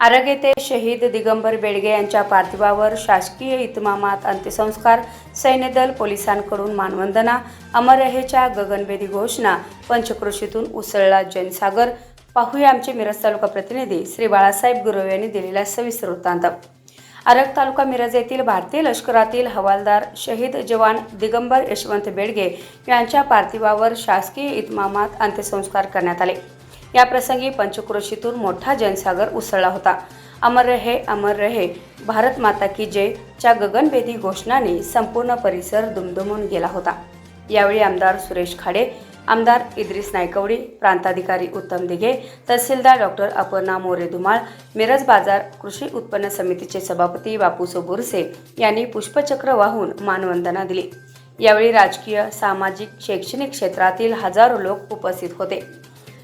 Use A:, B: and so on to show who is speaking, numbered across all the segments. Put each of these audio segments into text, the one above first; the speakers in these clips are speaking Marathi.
A: आरग येथे शहीद दिगंबर बेडगे यांच्या पार्थिवावर शासकीय इतमामात अंत्यसंस्कार सैन्यदल पोलिसांकडून मानवंदना अमरहेच्या गगनभेदी घोषणा पंचक्रोशीतून उसळला जनसागर. पाहूया आमचे मिरज तालुका प्रतिनिधी श्री बाळासाहेब गुरव यांनी दिलेला सविस्तर वृत्तांत. आरग तालुका मिरज येथील भारतीय लष्करातील हवालदार शहीद जवान दिगंबर यशवंत बेडगे यांच्या पार्थिवावर शासकीय इतमामात अंत्यसंस्कार करण्यात आले. याप्रसंगी पंचक्रोशीतून मोठा जनसागर उसळला होता. अमर रहे अमर रहे भारत माता की जय च्या गगनभेदी घोषणाने संपूर्ण परिसर दुमदुमून गेला होता. यावेळी आमदार सुरेश खाडे आमदार इद्रिस नायकवडी प्रांताधिकारी उत्तम दिघे तहसीलदार डॉक्टर अपर्णा मोरे धुमाळ मिरज बाजार कृषी उत्पन्न समितीचे सभापती बापूसो बुरसे यांनी पुष्पचक्र वाहून मानवंदना दिली. यावेळी राजकीय सामाजिक शैक्षणिक क्षेत्रातील हजारो लोक उपस्थित होते.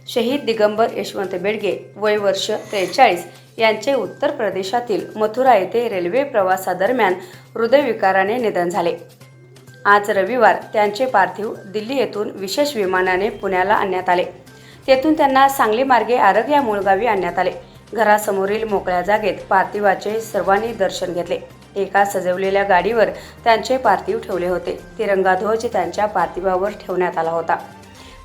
A: शहीद दिगंबर यशवंत बेडगे वय वर्ष त्रेचाळीस यांचे उत्तर प्रदेशातील मथुरा येथे रेल्वे प्रवासादरम्यान हृदयविकाराने निधन झाले. आज रविवार त्यांचे पार्थिव दिल्ली येथून विशेष विमानाने पुण्याला आणण्यात आले. तेथून त्यांना सांगली मार्गे आरग या मूळगावी आणण्यात आले. घरासमोरील मोकळ्या जागेत पार्थिवाचे सर्वांनी दर्शन घेतले. एका सजवलेल्या गाडीवर त्यांचे पार्थिव ठेवले होते. तिरंगा ध्वज त्यांच्या पार्थिवावर ठेवण्यात आला होता.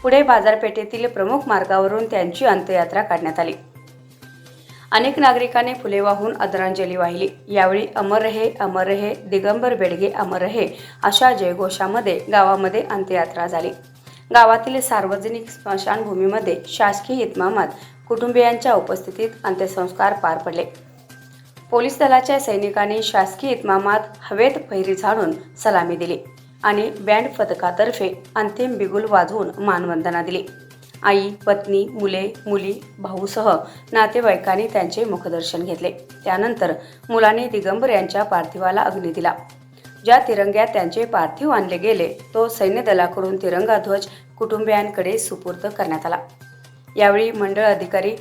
A: पुढे बाजारपेठेतील प्रमुख मार्गावरून त्यांची अंत्ययात्रा काढण्यात आली. अनेक नागरिकांनी फुले वाहून आदरांजली वाहिली. यावेळी अमर रहे अमर रहे दिगंबर बेडगे अमर रहे अशा जयघोषामध्ये गावामध्ये अंत्ययात्रा झाली. गावातील सार्वजनिक स्मशानभूमीमध्ये शासकीय इतमामात कुटुंबियांच्या उपस्थितीत अंत्यसंस्कार पार पडले. पोलीस दलाच्या सैनिकांनी शासकीय इतमामात हवेत फैरी झाडून सलामी दिली. आणि बँड पथकातर्फे अंतिम बिगुल वाजवून मानवंदना दिली. आई पत्नी मुले मुली भाऊसह नातेवाईकांनी त्यांचे मुखदर्शन घेतले. त्यानंतर मुलांनी दिगंबर यांच्या पार्थिवाला अग्नी दिला. ज्या तिरंग्यात त्यांचे पार्थिव आणले गेले तो सैन्य दलाकडून तिरंगा ध्वज कुटुंबियांकडे सुपूर्द करण्यात आला. यावेळी मंडळ अधिकारी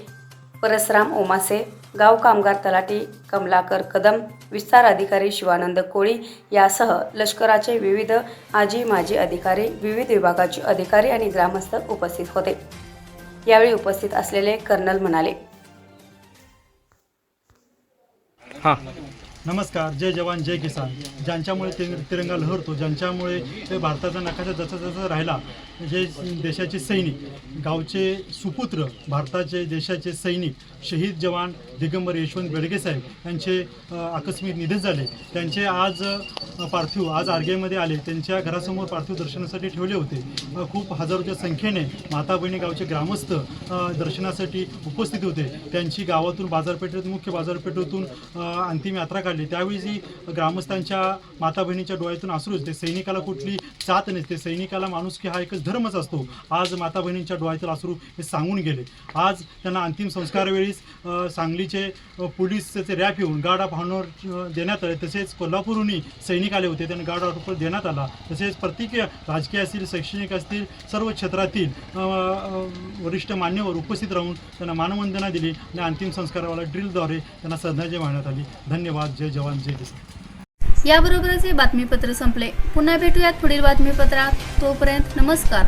A: परसराम ओमासे गाव कामगार तलाठी कमलाकर कदम विस्तार अधिकारी शिवानंद कोळी यासह लष्कराचे विविध आजी माजी अधिकारी विविध विभागाचे अधिकारी आणि ग्रामस्थ उपस्थित होते. यावेळी उपस्थित असलेले कर्नल म्हणाले
B: नमस्कार जय जवान जय किसान. ज्यांच्यामुळे ते तिरंगा लहरतो ज्यांच्यामुळे ते भारताचा नकाशा जसा जसा राहिला जे देशाचे सैनिक गावचे सुपुत्र भारताचे देशाचे सैनिक शहीद जवान दिगंबर यशवंत बेडगे साहेब यांचे आकस्मिक निधन झाले. त्यांचे आज पार्थिव आज आरगेमध्ये आले. त्यांच्या घरासमोर पार्थिव दर्शनासाठी ठेवले होते. खूप हजारोच्या संख्येने माता बहिणी गावचे ग्रामस्थ दर्शनासाठी उपस्थित होते. त्यांची गावातून बाजारपेठेत मुख्य बाजारपेठेतून अंतिम यात्रा काढली त्यावेळी जी ग्रामस्थांच्या माता बहिणीच्या डोळ्यातून असूच ते सैनिकाला कुठली जात नसते. सैनिकाला माणुसकी हा एकच धर्मच असतो. आज माता बहिणींच्या डोळ्यातील अश्रू हे सांगून गेले. आज त्यांना अंतिम संस्कारवेळीस सांगलीचे अ, पोलीसचे रॅप येऊन गार्ड ऑफ ऑनर देण्यात आले. तसेच कोल्हापूरहूनही सैनिक आले होते. त्यांना गार्ड ऑफ ऑनर देण्यात आला. तसेच प्रत्येक राजकीय असतील शैक्षणिक असतील सर्व क्षेत्रातील वरिष्ठ मान्यवर उपस्थित राहून त्यांना मानवंदना दिली आणि अंतिम संस्कारावाला ड्रिलद्वारे त्यांना श्रद्धांजली वाहण्यात आली. धन्यवाद. जय जवान जय किसान
C: याबरोबरच हे बातमीपत्र संपले. पुन्हा भेटूयात पुढील बातमीपत्रात. तोपर्यंत नमस्कार.